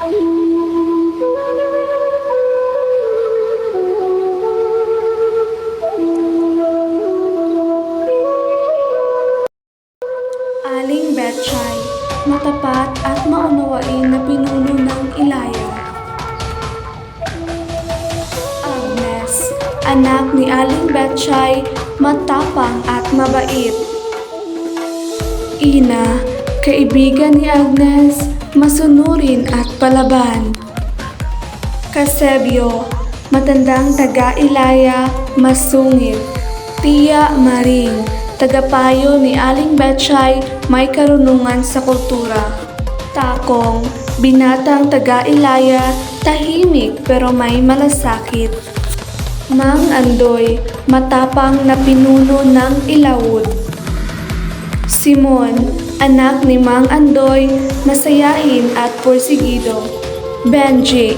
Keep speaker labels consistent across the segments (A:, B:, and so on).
A: Aling Betchay, matapat at maunawain na pinuno ng Ilaya. Agnes, anak ni Aling Betchay, matapang at mabait. Ina, kaibigan ni Agnes, masunurin at palaban. Kasebyo, matandang taga-ilaya, masungit. Tia Maring, tagapayo ni Aling Betchay, may karunungan sa kultura. Takong, binatang taga-ilaya, tahimik pero may malasakit. Mang Andoy, matapang na pinuno ng Ilawod. Simon, anak ni Mang Andoy, masayahin at porsigido. Benji,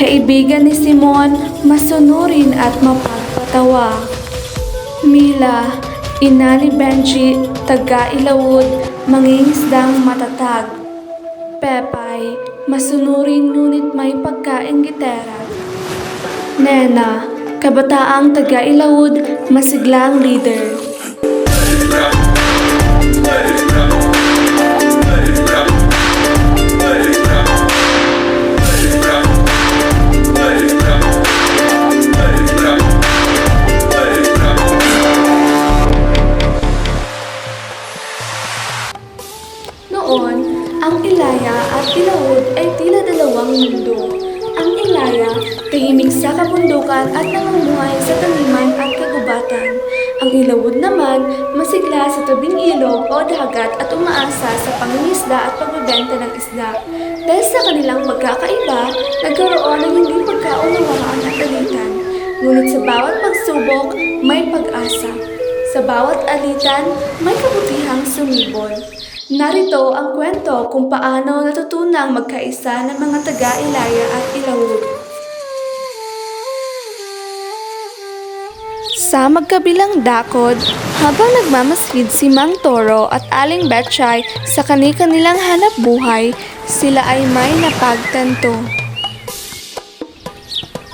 A: kaibigan ni Simon, masunurin at mapagpatawa. Mila, ina ni Benji, taga-ilawod, mangingisdang matatag. Pepay, masunurin ngunit may pagkain gitera. Nena, kabataang taga-ilawod, masiglang leader. Ilawod naman, masigla sa tabing ilog o dagat at umaasa sa pangingisda at pagbebenta ng isda. Dahil sa kanilang pagkakaiba, nagkaroon ng hindi pagkaunawaan at alitan. Ngunit sa bawat pagsubok, may pag-asa. Sa bawat alitan, may kabutihang sumibol. Narito ang kwento kung paano natutunang magkaisa ng mga taga-Ilaya at Ilawod. Sa magkabilang dakod, habang nagmamasid si Mang Toro at Aling Betchay sa kani-kanilang hanap buhay, sila ay may napagtanto.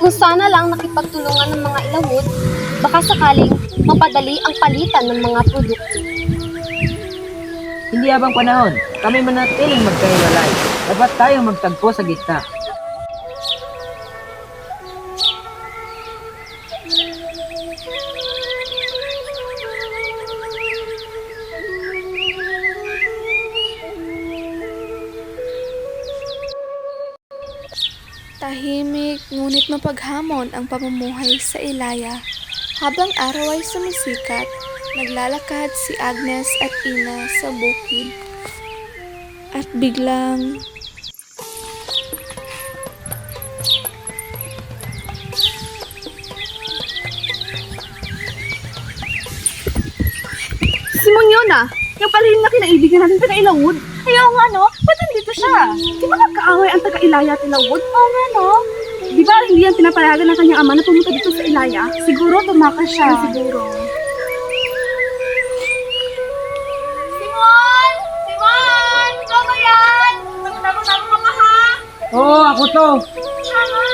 B: Kung sana lang nakipagtulungan ng mga ilawod, baka sakaling mapadali ang palitan ng mga produkto.
C: Hindi habang panahon, kami manatiling magkahiwalay. Dapat tayong magtagpo sa gitna.
A: Ngunit mapaghamon ang pamumuhay sa Ilaya. Habang araw ay sumisikat, naglalakad si Agnes at Ina sa bukid. At biglang...
D: Simon yun ah! Yung pala yung nakinaibigan natin taga-ilawod. Ayaw nga no, ba't nandito siya? Di ba nagkaaway ang taga-ilaya at ilawod? Oo nga no. Di ba hindi yan pinapayagan ng kanyang ama na pumunta dito sa Ilaya? Siguro tumakas siya. siguro.
B: Simon! Simon! Ikaw ba yan? Magtaro-taro ka ha?
C: Oo, ako to!
B: Tama!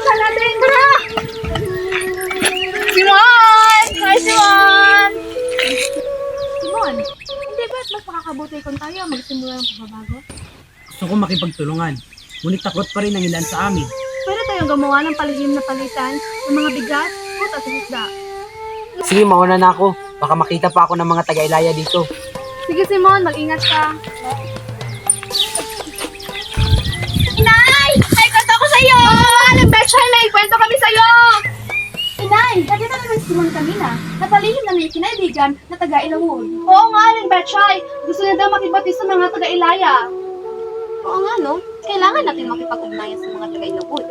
D: Saan natin? Tara! Simon! Hi, Simon! Simon, hindi ba't mas makakabuti kung tayo magsimula ng pagbabago?
C: Gusto ko makipagtulungan. Ngunit takot pa rin ang ilan sa amin.
D: Pwede tayong gumawa ng palihim na palitan ng mga bigas, fruit at isda.
C: Sige, mauna na ako. Baka makita pa ako ng mga taga-ilaya dito.
D: Sige Simon, mag-ingat ka.
B: Inay! May kwento ko sa'yo!
D: Oh, alam Betchay, may kwento kami sa'yo!
B: Inay! Nakita naman si Simon kanina. Napalihim na may kinaibigan na taga-ilawod.
D: Oo nga, Aling Betchay. Gusto niya daw makibati sa mga taga-ilaya.
B: Oo nga no, kailangan natin makipag-ugnayan sa mga taga-ilawod.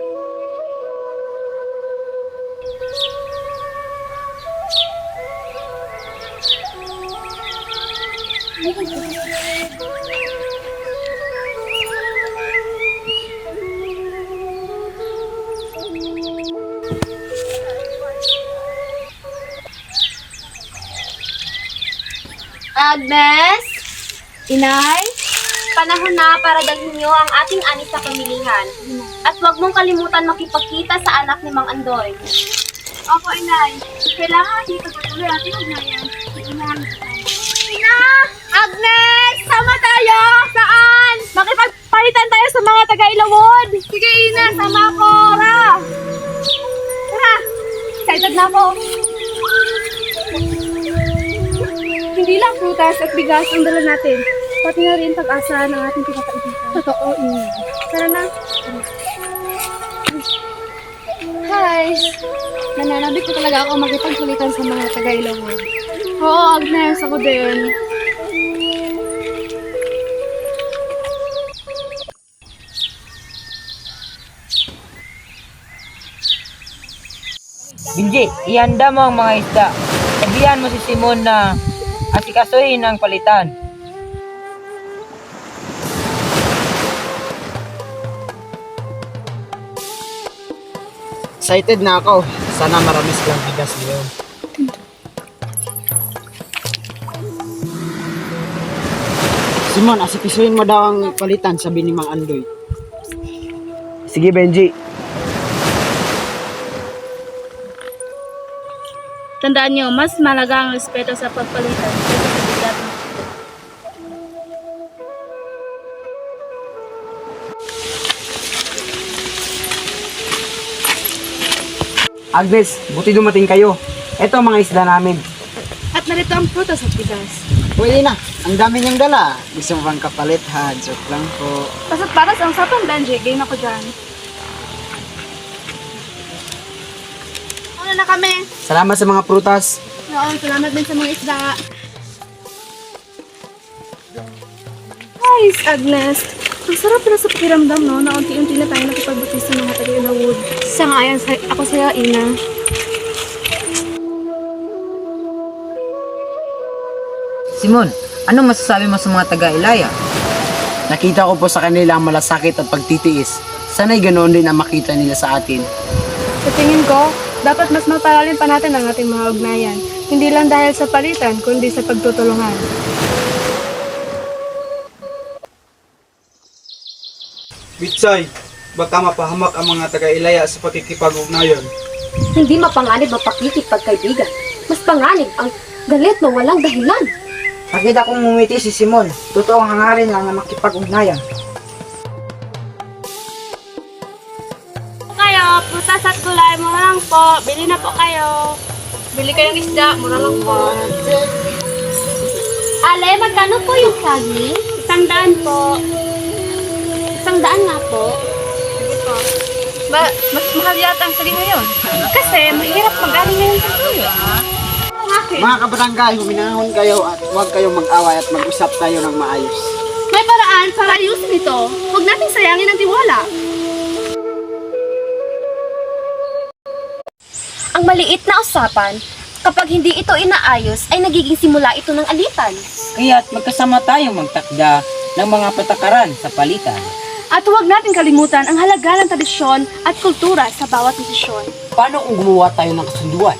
B: Agnes? Inay? Panahon na para dalhin niyo ang ating anis sa pamilihan. At huwag mong kalimutan makipagkita sa anak ni Mang Andoy.
D: Opo, inay. Kailangan natin pagpatuloy natin ugnayan. Ugnayan Ina! Agnes! Sama tayo! Saan? Makipagpalitan tayo sa mga taga-ilawod! Sige, Ina! Sama ko! Tara! Tara! Excited na ako! Hindi lang prutas at bigas ang dala natin. Pati na rin pag-asa ng ating pinakaibigan. Totoo, Ina. Tara na. Hi! Nananabik ko talaga ako magkipagkulitan sa mga taga-ilawod. Oo, Agnes. Ako din.
C: Binji, ihanda mo ang mga isda. Sabihan mo si Simon na asikasuhin ang palitan.
E: Excited na ako. Sana marami silang bigas ngayon. Simon, asikisuhin mo daw ang palitan, sabi ni Mang Andoy.
F: Sige, Benji.
D: Tandaan niyo, mas malaga ang respeto sa pagpalitan kaysa sa bigat.
F: Agnes, buti dumating kayo. Ito ang mga isda namin.
D: At narito ang prutas at bigas.
E: Pwede na, ang dami niyang dala. Gusto mo bang kapalit ha? Joke lang po.
D: Basta't paras ang sapang Benji, game ako dyan. Ano na kami?
F: Salamat sa mga prutas.
D: Oo, salamat din sa mga isda. Guys, Agnes. Ang sarap pala sa pakiramdam, no? Na unti-unti na tayo nakipagbutis sa mga taga-ilawod. Sangayon sa ako sa'yo, Ina.
C: Simon, anong masasabi mo sa mga taga-Ilaya?
E: Nakita ko po sa kanila ang malasakit at pagtitiis. Sana'y ganoon din ang makita nila sa atin.
D: Sa tingin ko, dapat mas mapalalim pa natin ang ating mga ugnayan. Hindi lang dahil sa palitan, kundi sa pagtutulungan.
G: Bitsay, baka mapahamak ang mga taga-ilaya sa pakikipag-ugnayan.
B: Hindi mapanganib ang pakikipagkaibigan. Mas panganib ang galit na walang dahilan.
C: Nakita kong mumiti si Simon. Totoo ang hangarin lang na makipag-ugnayan.
D: Kayo, prutas at gulay, mura lang po. Bili na po kayo. Bili kayong isda, mura lang po.
B: Ale, magkano po yung saging?
D: Isang daan po.
B: Isang daan nga po.
D: Ba, mas mahal yata ang sali ngayon. Kasi mahirap mag-ani ngayon sa tuyo.
E: Mga kabarangay, huminahon kayo at huwag kayong mag-away at mag-usap tayo ng maayos.
D: May paraan para ayusin ito. Huwag nating sayangin ang tiwala.
B: Ang maliit na usapan, kapag hindi ito inaayos, ay nagiging simula ito ng alitan.
C: Kaya't magkasama tayong magtakda ng mga patakaran sa palitan.
D: At huwag natin kalimutan ang halaga ng tradisyon at kultura sa bawat desisyon.
E: Paano kung gumawa tayo ng kasunduan?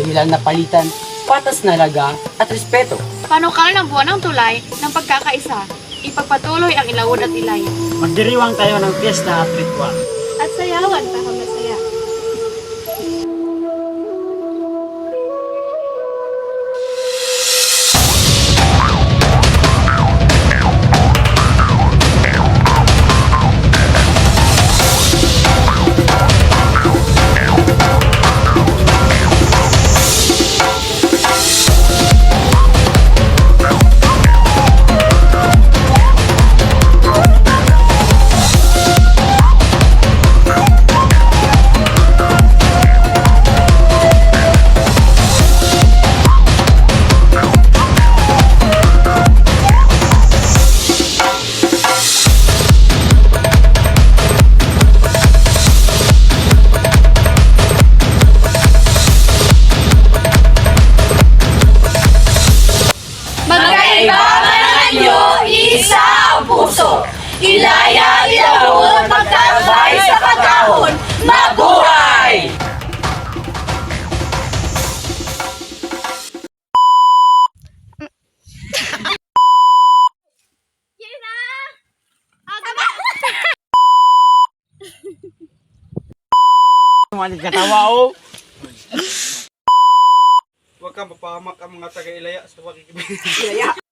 E: Dahilan na palitan, patas na laga at respeto.
D: Panukal ng buwan ng tulay ng pagkakaisa. Ipagpatuloy ang ilawod at ilay.
E: Magdiriwang tayo ng piyesta at ritual.
D: At sayawan para
A: Kilaya ilahon magkasabay sa katahon. Mabuhay!
F: Malit ka tawa o.
G: Huwag kang mapahamak ang mga taga-ilaya sa pagkikibig. Ilaya!